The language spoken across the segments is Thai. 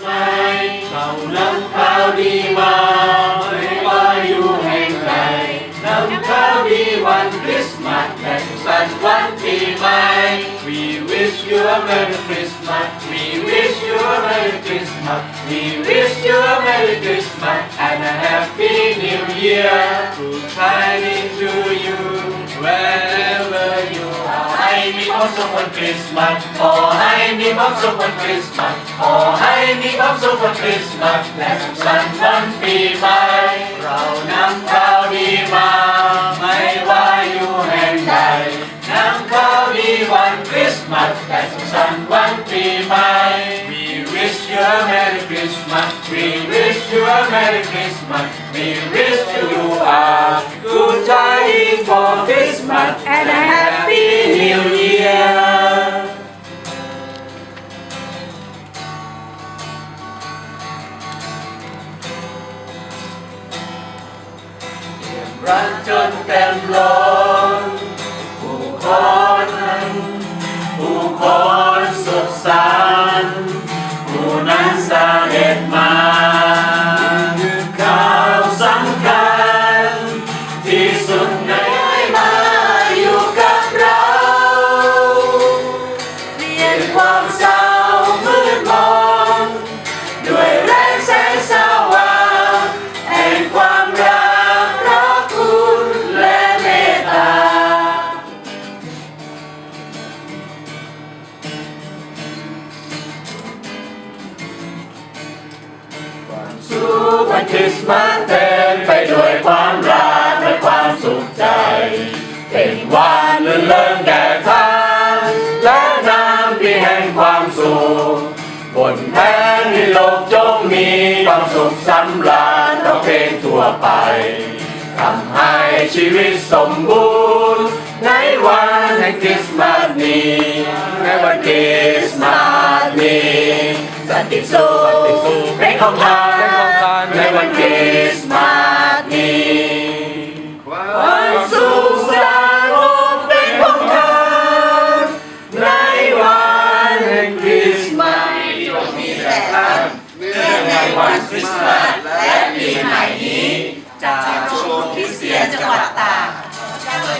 ไหมเรานำข่าวดีมาไม่ว่าอยู่แห่งใดนำข่าวดีวันคริสต์มาสและสุขสันต์วันปีใหม่ We wish you a Merry Christmas We wish you a Merry Christmas We wish you a Merry Christmas and a ความสุขวันคริสต์มาสขอให้มีความสุขวันคริสต์มาสขอให้มีความสุขวันคริสต์มาสและสุขสันต์วันปีใหม่เรานำข่าวดีมา ไม่ว่าอยู่แห่งใดนำข่าวดีวันคริสต์มาสและสุขสันต์วันปีใหม่ We wish you a Merry Christmas We wish you a Merry Christmas We wish you a good tidings for Christmas And a Happy New รักจนเต็มล้นผู้คน คริสต์มาสเต็มไปด้วยความรักและความสุขใจ เป็นวันลื่นเริงแก่ท่านและน้ำปีแห่งความสุขบนแผ่นดินโลกจงมีความสุขสำราญเพราเพลงทั่วไปทำให้ชีวิตสมบูรณ์ในวันแห่งคริสต์มาสนี้ในวันคริสต์มาสนี้สันติสุขเป็นของทาน ในวันคริสต์มาสนี้ความสุขสันต์เป็นของทานในวันแห่งคริสต์มาสมีแต่ท่านเนื่องในวันคริสต์มาสและปีใหม่นี้จากชมรมคริสเตียนจังหวัดตาก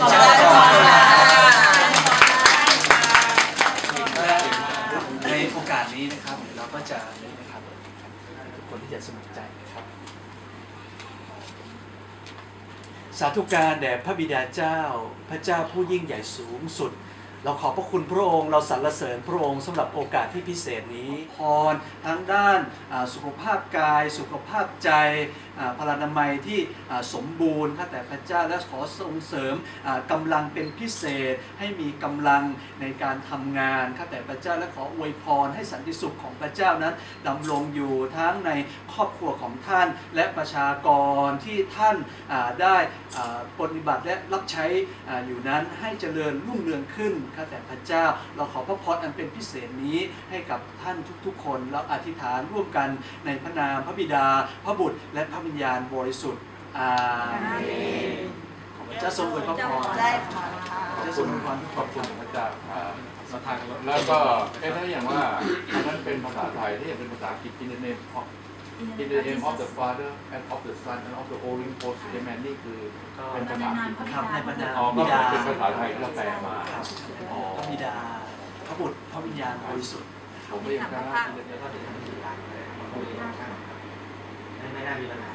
ขอบคุณค่ะในโอกาสนี้นะครับเราก็จะนี่นะครับทุก คนที่จะสมัครใจนะครับ สาธุการแด่พระบิดาเจ้า พระเจ้าผู้ยิ่งใหญ่สูงสุด เราขอบพระคุณพระองค์ เราสรรเสริญพระองค์สำหรับโอกาสที่พิเศษนี้ พรทั้งด้านสุขภาพกาย สุขภาพใจพลานามัยที่สมบูรณ์ข้าแต่พระเจ้าและขอส่งเสริมอ่ากำลังเป็นพิเศษ ให้มีกำลังในการทำงานข้าแต่พระเจ้าและขออวยพรให้สันติสุขของพระเจ้านั้นดำรงอยู่ทั้งในครอบครัวของท่าน และประชากรที่ท่านได้ปฏิบัติและรับใช้อยู่นั้นให้เจริญรุ่งเรืองขึ้นข้าแต่พระเจ้า เราขอพระพรอันเป็นพิเศษนี้ให้กับท่านทุกๆ คน เราอธิษฐานร่วมกันในพระนามพระบิดา พระบุตร และพระวิญญาณบริสุทธิ์อาเมนขอพระเจ้าทรงอวยพระพรได้ค่ะพระเจ้าทรงอวยพรทุกขคอนบคุณพระเจ้าอ่ามาทางแล้วก็เอ๊ะถ้าอย่างว่าอันนั้นเป็นภาษาไทยที่เป็นภาษาอังกฤษ in the name of in the name of the Father and of the Son and of the Holy Ghost ใช่ไหมนี่คือเป็นภาษาอังกฤษครับในพระนามอ๋อพระก็บิดาเป็นภาษาไทยที่เราแปลมาครับอ๋อพระบิดาพระบุตรพระวิญญาณบริสุทธิ์ผมก็ยังได้ไม่ไม่น่ามีปัญหา